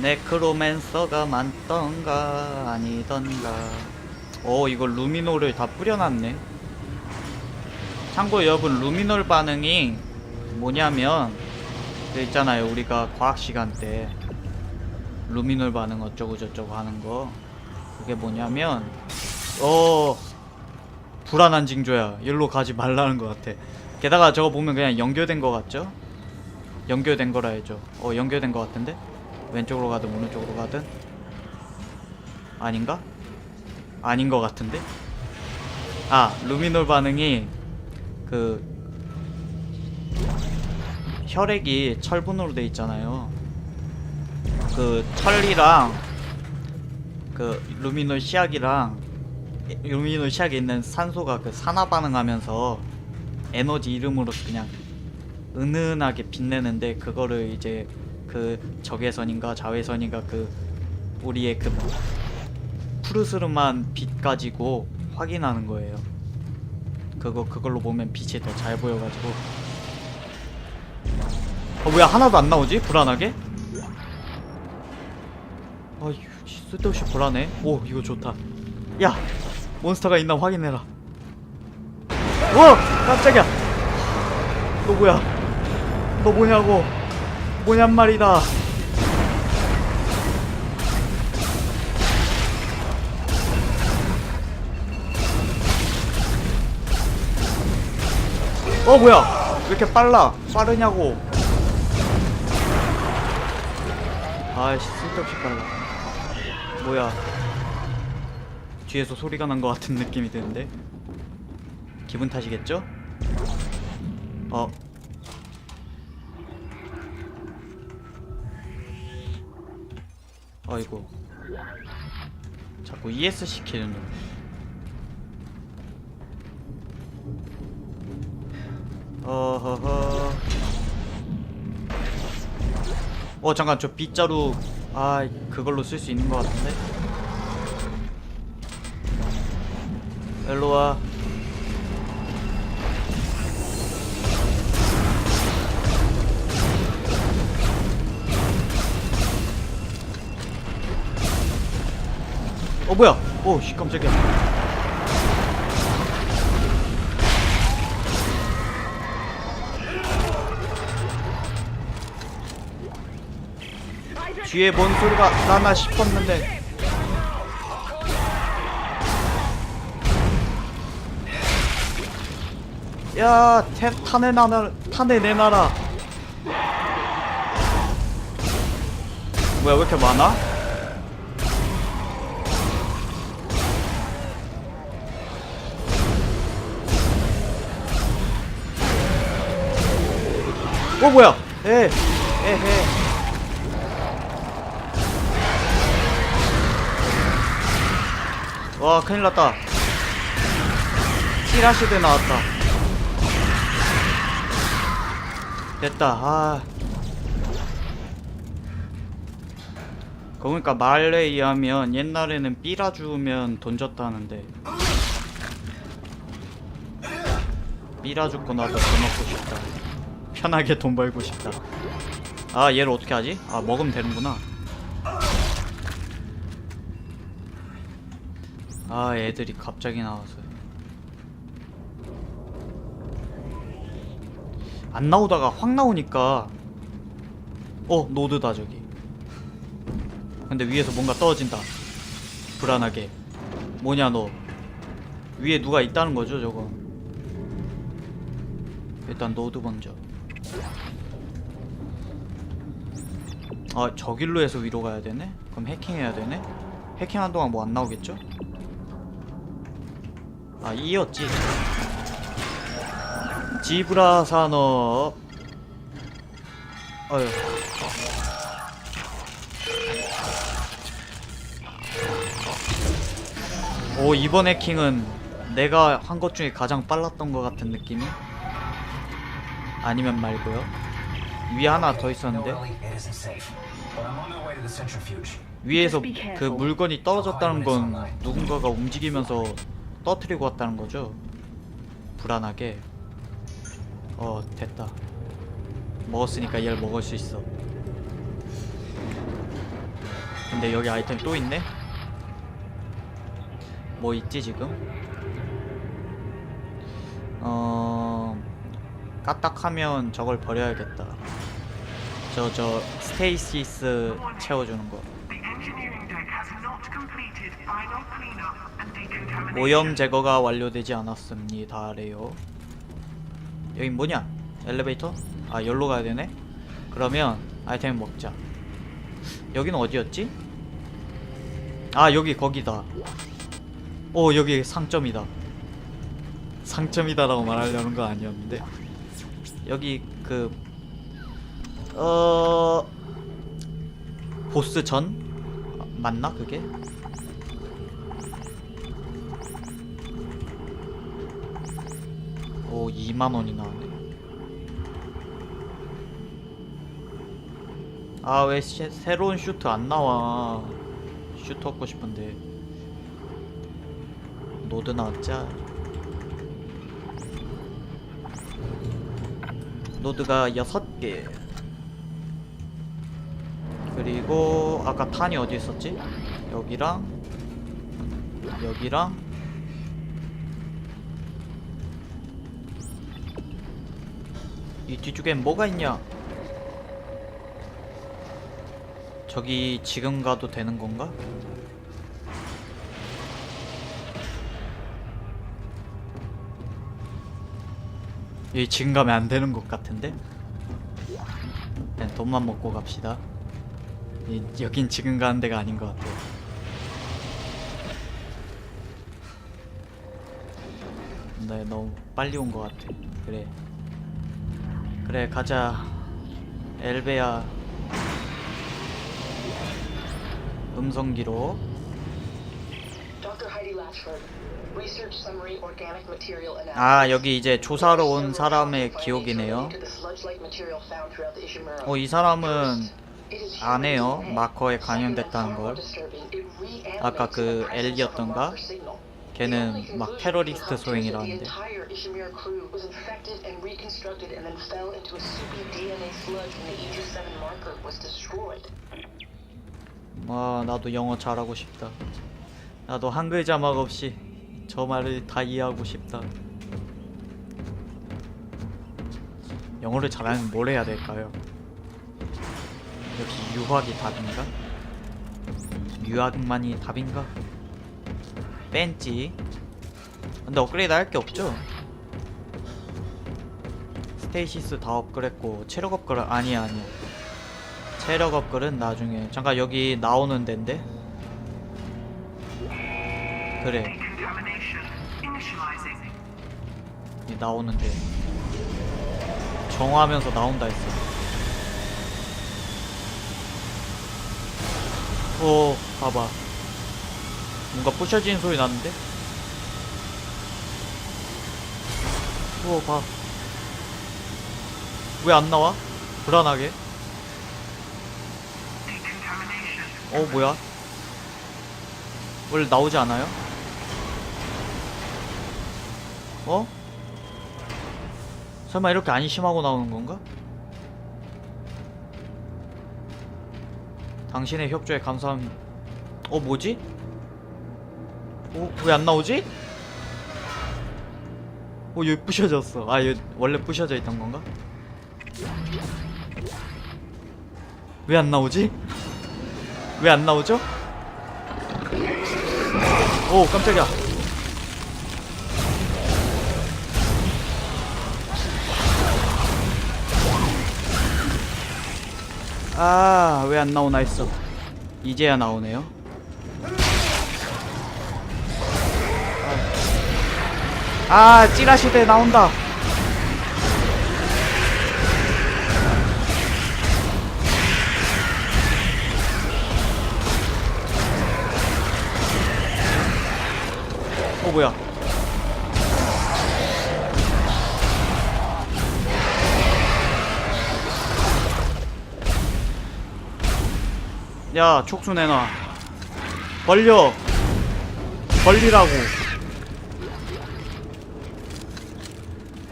네크로맨서가 많던가 아니던가. 오 이거 루미노를 다 뿌려놨네. 참고 여러분 루미놀 반응이 뭐냐면 그 있잖아요. 우리가 과학 시간 때 루미놀 반응 어쩌고 저쩌고 하는 거. 그게 뭐냐면 어 불안한 징조야. 일로 가지 말라는 것 같아. 게다가 저거 보면 그냥 연결된 거 같죠? 연결된 거라 해죠. 어 연결된 거 같은데? 왼쪽으로 가든 오른쪽으로 가든 아닌가? 아닌 거 같은데? 아 루미놀 반응이 그 혈액이 철분으로 돼 있잖아요 그 철이랑 그 루미놀 시약이랑 루미놀 시약에 있는 산소가 그 산화 반응하면서 에너지 이름으로서 그냥 은은하게 빛내는데 그거를 이제 그 적외선인가 자외선인가 그 우리의 그 푸르스름한 빛 가지고 확인하는 거예요. 그거 그걸로 보면 빛이 더 잘 보여가지고. 어 뭐야 하나도 안 나오지? 불안하게? 아휴 쓸데없이 불안해. 오 이거 좋다. 야 몬스터가 있나 확인해라. 와 깜짝이야. 너 뭐야? 너 뭐냐고? 뭐냔 말이다. 어 뭐야? 왜 이렇게 빨라? 빠르냐고? 아이씨 쓸데없이 빨라. 뭐야? 뒤에서 소리가 난 것 같은 느낌이 드는데 기분 탓이겠죠? 어 아이고. 자꾸 ES 시키는 놈. 어허허. 어 잠깐 저 빗자루 아 그걸로 쓸 수 있는 것 같은데? 일로와 어 뭐야? 오씨 깜짝이야. 뒤에 뭔 소리가 나나 싶었는데. 야 태, 탄에 나나 탄에 내놔라. 뭐야 왜 이렇게 많아? 어 뭐야? 에 에헤 와 큰일 났다. 찌라시드 나왔다. 됐다. 아. 그러니까 말에 의하면 옛날에는 삐라 주면 돈 줬다는데. 삐라 죽고 나서 돈 얻고 싶다 편하게 돈 벌고 싶다. 아 얘를 어떻게 하지? 아 먹으면 되는구나. 아 애들이 갑자기 나와서. 안 나오다가 확 나오니까 어 노드다 저기. 근데 위에서 뭔가 떨어진다. 불안하게. 뭐냐 너. 위에 누가 있다는 거죠 저거? 일단 노드 먼저 아 저길로 해서 위로 가야 되네? 그럼 해킹해야 되네? 해킹한 동안 뭐 안 나오겠죠? 아 이었지 지브라 산업 어휴 오 이번 해킹은 내가 한 것 중에 가장 빨랐던 것 같은 느낌이 아니면 말고요 위에 하나 더 있었는데. 위에서 그 물건이 떨어졌다는 건 누군가가 움직이면서 떠트리고 왔다는 거죠. 불안하게. 어, 됐다. 먹었으니까 얘를 먹을 수 있어. 근데 여기 아이템 또 있네? 뭐 있지 지금? 어... 까딱하면 저걸 버려야겠다 저 저 스테이시스 채워주는 거. 오염 제거가 완료되지 않았습니다래요. 여기 뭐냐? 엘리베이터? 아 여기로 가야 되네. 그러면 아이템 먹자. 여기는 어디였지? 아 여기 거기다. 오 여기 상점이다. 상점이다 라고 말하려는 거 아니었는데 여기 그 어... 보스 전 아, 맞나 그게? 오 2만 원이 나왔네. 아 왜 새로운 슈트 안 나와? 슈트 얻고 싶은데 노드 나왔자. 노드가 6개. 그리고 아까 탄이 어디 있었지? 여기랑 여기랑 이 뒤쪽엔 뭐가 있냐? 저기 지금 가도 되는 건가? 여기 지금 가면 안 되는 것 같은데? 그냥 돈만 먹고 갑시다. 이, 여긴 지금 가는 데가 아닌 것 같아요. 네, 너무 빨리 온 것 같아. 그래. 그래 가자 엘베야 음성기로. 아 여기 이제 조사로 온 사람의 기록이네요 어 이 사람은 안 해요. 마커에 감염됐다는 걸. 아까 그 엘리였던가? 걔는 막 테러리스트 소행이라는데. 와 나도 영어 잘하고 싶다. 나도 한글 자막 없이 저 말을 다 이해하고 싶다. 영어를 잘하면 뭘 해야 될까요? 역시 유학이 답인가? 유학만이 답인가? 뺀지. 근데 업그레이드 할 게 없죠? 스테이시스 다 업그레이드고 체력 업그레이드 아니야 아니야 체력 업글은 나중에. 잠깐 여기 나오는 데인데? 그래. 나오는데. 정화하면서 나온다 했어 오 봐봐 뭔가 부셔지는 소리 나는데 오봐왜 안 나와? 불안하게. 어 뭐야? 원래 나오지 않아요? 어? 설마 이렇게 안심하고 나오는 건가? 당신의 협조에 감사합니다. 어 뭐지? 어 왜 안 나오지? 어 여기 부셔졌어. 아 여기 원래 부셔져 있던 건가? 왜 안 나오지? 왜 안 나오죠? 오 깜짝이야 아 왜 안 나오나 했어. 이제야 나오네요. 아 찌라시대 나온다. 어 뭐야 야 촉수 내놔. 벌려. 벌리라고.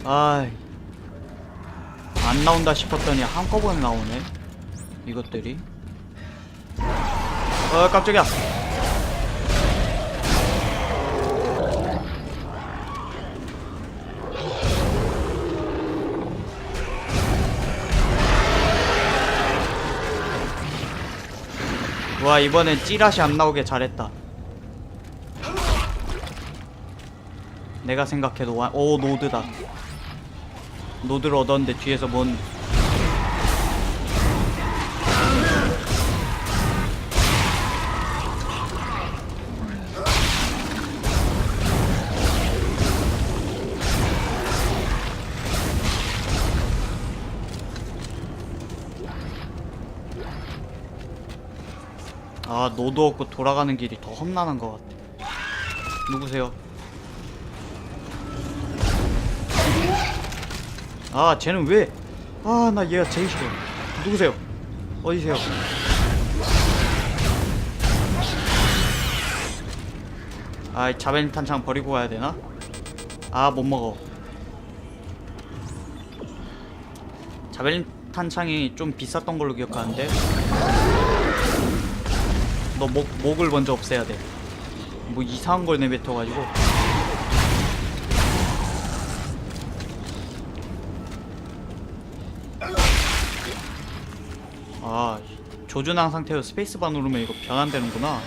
아이. 안 나온다 싶었더니 한꺼번에 나오네 이것들이. 어 깜짝이야 와 이번엔 찌라시 안 나오게 잘했다. 내가 생각해도 와... 오 노드다. 노드를 얻었는데 뒤에서 뭔 아 노드 없고 돌아가는 길이 더 험난한 것 같아 누구세요? 아 쟤는 왜? 아 나 얘가 제일 싫어 누구세요? 어디세요? 아이 자벤 탄창 버리고 가야 되나? 아 못 먹어 자벨린 탄창이 좀 비쌌던 걸로 기억하는데 너 목, 목을 먼저 없애야 돼. 뭐 이상한 걸 내뱉어가지고. 아, 조준한 상태로 스페이스바 누르면 이거 변환되는구나.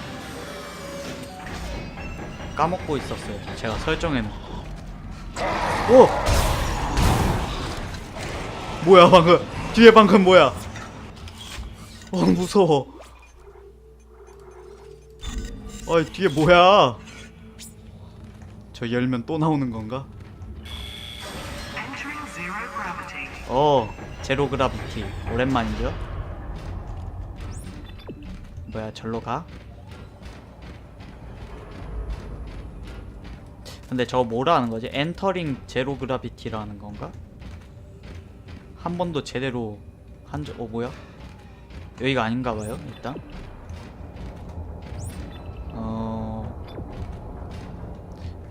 까먹고 있었어요. 제가 설정해놓은. 오! 뭐야, 방금. 뒤에 방금 뭐야. 어, 무서워. 어이 뒤에 뭐야? 저 열면 또 나오는 건가? 어 제로 그라비티 오랜만이죠? 뭐야 절로 가? 근데 저거 뭐라 하는 거지? 엔터링 제로 그라비티라는 건가? 한 번도 제대로 한 적.. 어 뭐야? 여기가 아닌가 봐요 일단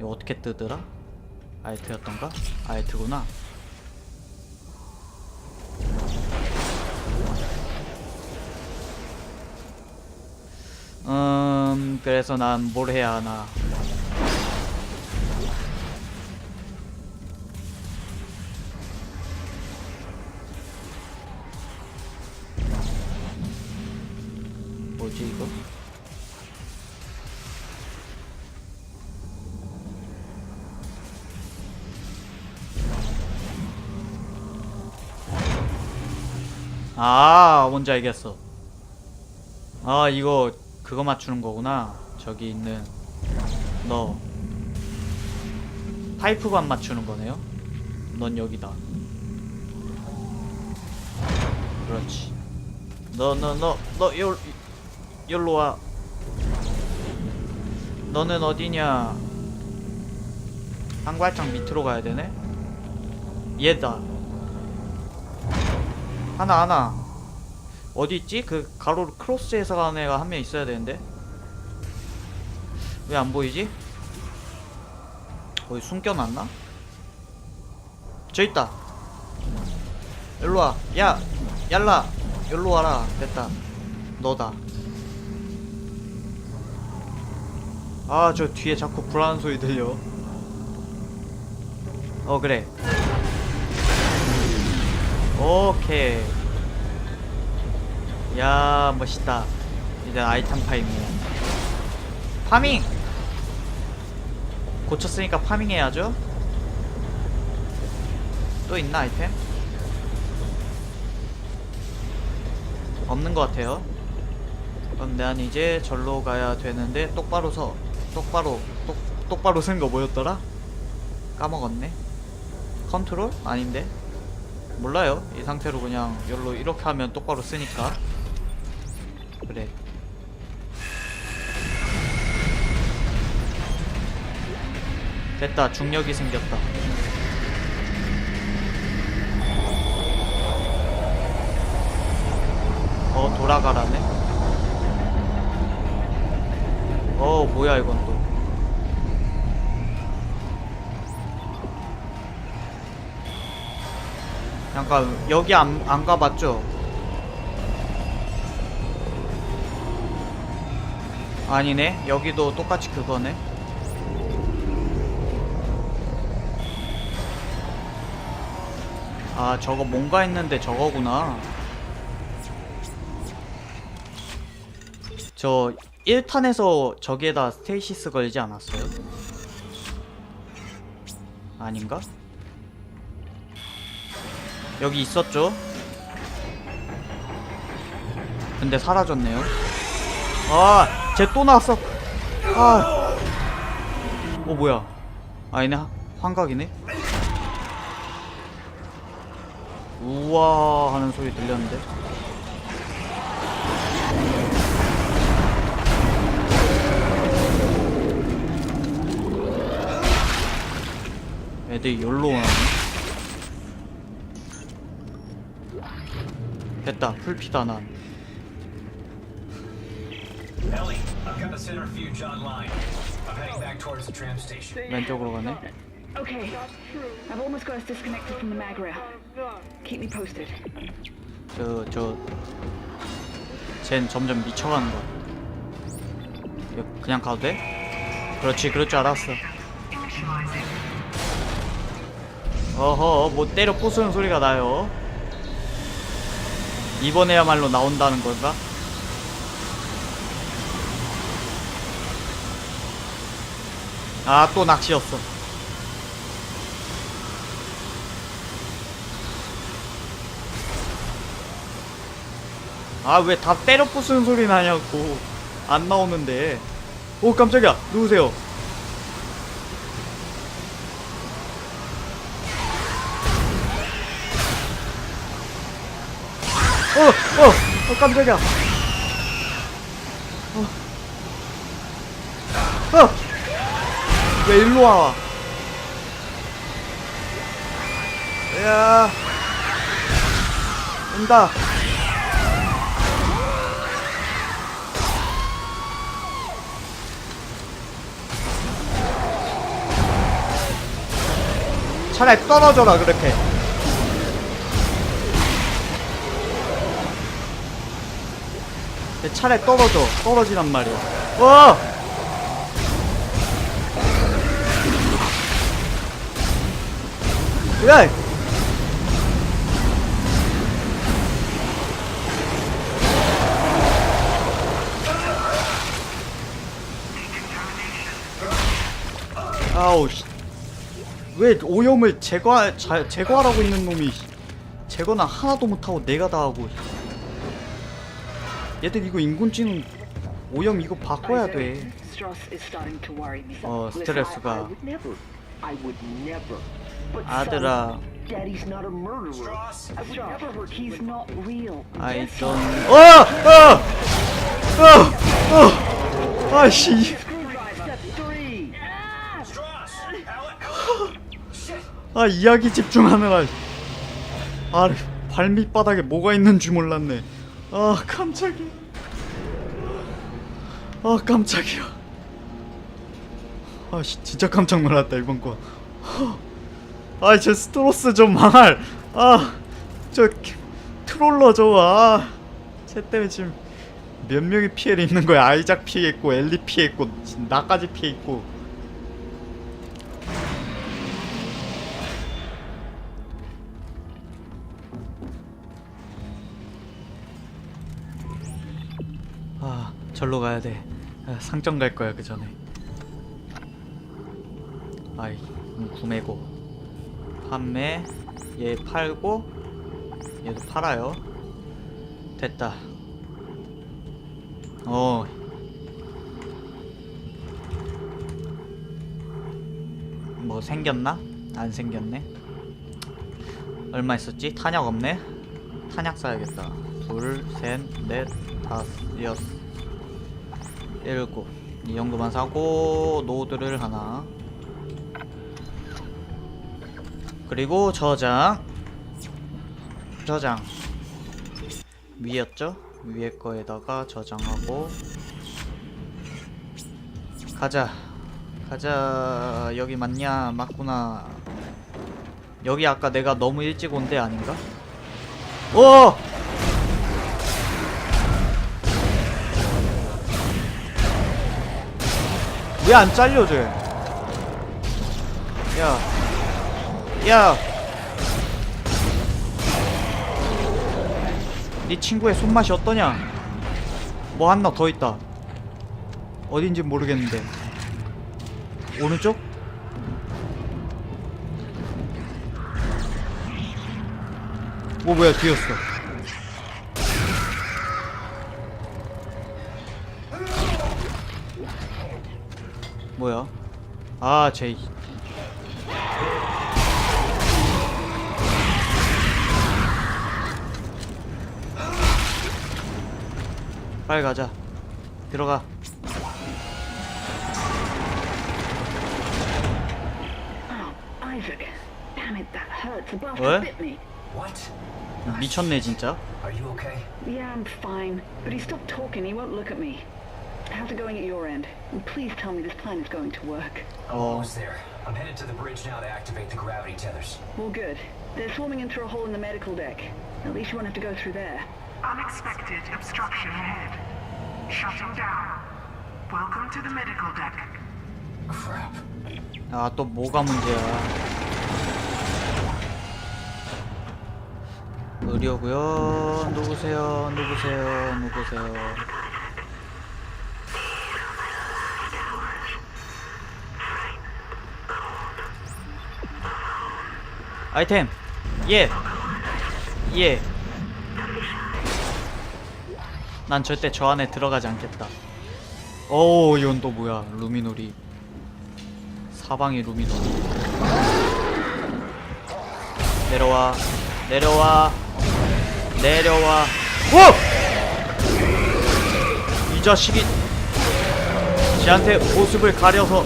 이거 어떻게 뜨더라? 알트였던가? 알트구나 음... 그래서 난 뭘 해야 하나 아 뭔지 알겠어. 아 이거 그거 맞추는 거구나. 저기 있는 너 파이프관 맞추는 거네요? 넌 여기다. 그렇지. 너 너 너너 요 여기로 와. 너는 어디냐? 한 발짝 밑으로 가야 되네? 얘다 하나 하나. 어디 있지? 그 가로로 크로스해서 가는 애가 한 명 있어야 되는데. 왜 안 보이지? 거기 숨겨놨나? 저 있다. 일로와. 야 얄라. 일로 와라. 됐다. 너다. 아 저 뒤에 자꾸 불안한 소리 들려. 어 그래 오케이. 야 멋있다. 이제 아이템 파이밍 파밍! 고쳤으니까 파밍 해야죠. 또 있나 아이템? 없는 것 같아요. 그럼 난 이제 절로 가야 되는데 똑바로 서. 똑바로 똑, 똑바로 쓴 거 뭐였더라? 까먹었네. 컨트롤? 아닌데 몰라요. 이 상태로 그냥 열로 이렇게 하면 똑바로 쓰니까. 그래. 됐다. 중력이 생겼다. 어 돌아가라네. 어 뭐야 이건 또 잠깐 여기 안, 안 가봤죠? 아니네 여기도 똑같이 그거네 아 저거 뭔가 했는데 저거구나 저 1탄에서 저기에다 스테이시스 걸지 않았어요? 아닌가? 여기 있었죠? 근데 사라졌네요 아, 쟤 또 나왔어. 아, 어 뭐야? 아니네, 하- 환각이네. 우와 하는 소리 들렸는데. 애들이 열로 오네. 됐다, 풀피다 난. Ellie, I've got the centrifuge online. I'm heading back towards the tram station. 왼쪽으로 가네. Okay. I've almost got us disconnected from the mag rail. Keep me posted. 저, 저, 쟨 점점 미쳐가는 거야. 이거 그냥 가도 돼? 그렇지, 그럴 줄 알았어. 어허, 뭐 때려 부수는 소리가 나요. 이번에야말로 나온다는 걸까? 아, 또 낚시였어. 아, 왜 다 때려 부수는 소리 나냐고. 안 나오는데. 오, 깜짝이야. 누구세요? 어, 어, 어, 깜짝이야. 어. 어! 왜 일로 와? 야, 온다. 차라리 떨어져라 그렇게. 내 차라리 떨어져 떨어지란 말이야 와! 야! 아우 씨. 왜 오염을 제거 자, 제거하라고 있는 놈이 제거는 하나도 못하고 내가 다 하고 얘들 이거 인공지능 오염 이거 바꿔야 돼. 어 스트레스가 아들아 Yes, don't 어! 어! 어! 어! 아씨! 아 이야기 집중하느라 아 발밑바닥에 뭐가 있는 줄 몰랐네 아 깜짝이야. 아 깜짝이야. 아씨 진짜 깜짝 놀랐다 이번 거아저 스트로스 좀 망할. 아저 트롤러 저아쟤 때문에 지금 몇 명이 피해를 입는 거야. 아이작 피해있고 엘리 피해있고 나까지 피해있고 절로 가야 돼. 아, 상점 갈 거야 그 전에. 아이 음, 구매고. 판매 얘 팔고 얘도 팔아요. 됐다. 어. 뭐 생겼나? 안 생겼네. 얼마 있었지? 탄약 없네? 탄약 사야겠다. 둘, 셋, 넷, 다섯, 여섯 일곱 이 정도만 사고 노드를 하나. 그리고 저장. 저장. 위였죠? 위에 거에다가 저장하고. 가자. 가자. 여기 맞냐? 맞구나. 여기 아까 내가 너무 일찍 온 데 아닌가? 오! 왜 안 잘려져? 야, 야. 네 친구의 손맛이 어떠냐? 뭐 하나 더 있다. 어딘지 모르겠는데. 오른쪽? 오 뭐야 뒤였어. 뭐야? 아 제이. 빨리 가자. 들어가. Oh, Isaac. Damn it, that hurts. The bastard What? bit me. What? 미쳤네 진짜. Are you okay? Yeah, I'm fine. But he stopped talking. He won't look at me. How's it going at your end? And please tell me this plan is going to work. I'm Oh. almost there. I'm headed to the bridge now to activate the gravity tethers. Well, good. They're swarming in through a hole in the medical deck. At least you won't have to go through there. Unexpected obstruction ahead. Shutting down. Welcome to the medical deck. Crap. 아 또 뭐가 문제야? 의료고요. 누구세요? 누구세요? 누구세요? 아이템. 예. 예. 난 절대 저 안에 들어가지 않겠다. 오, 이건 또 뭐야? 루미놀이. 사방이 루미놀이. 내려와. 내려와. 내려와. 오! 이 자식이 지한테 모습을 가려서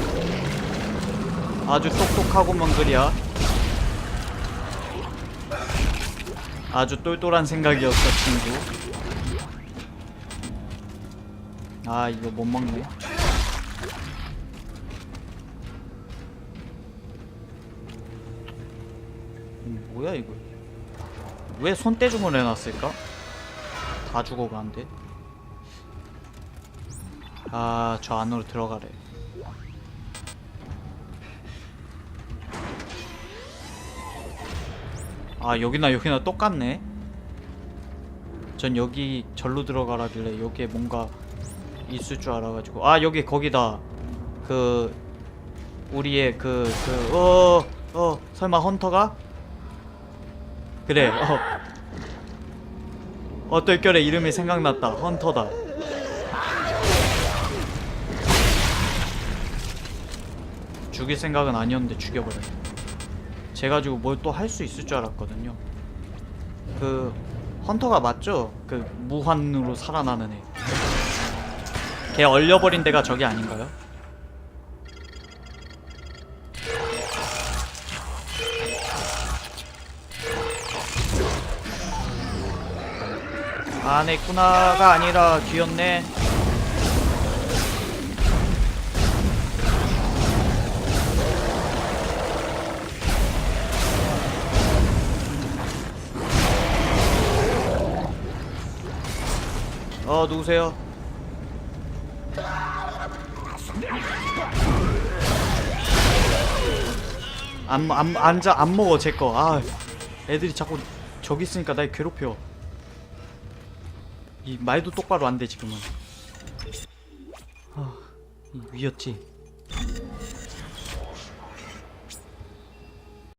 아주 똑똑하고만 그리야. 아주 똘똘한 생각이었어, 친구. 아, 이거 못 먹네. 음, 뭐야 이거? 왜 손대중을 해놨을까? 다 죽어가는데. 아, 저 안으로 들어가래. 아, 여기나 여기나 똑같네. 전 여기 절로 들어가라길래 여기에 뭔가 있을 줄 알아가지고. 아 여기 거기다. 그 우리의 그 그 어어 설마 헌터가? 그래 어. 어떨결에 이름이 생각났다. 헌터다. 죽일 생각은 아니었는데 죽여버렸네 쟤 가지고 뭘 또 할 수 있을 줄 알았거든요 그 헌터가 맞죠? 그 무한으로 살아나는 애. 걔 얼려버린 데가 저기 아닌가요? 안에 있구나가 아니라 뒤였네. 어 누구세요? 안, 안, 앉아, 안 먹어, 제 거. 아, 애들이 자꾸 저기 있으니까 날 괴롭혀. 이 말도 똑바로 안 돼, 지금은. 아, 이 위였지.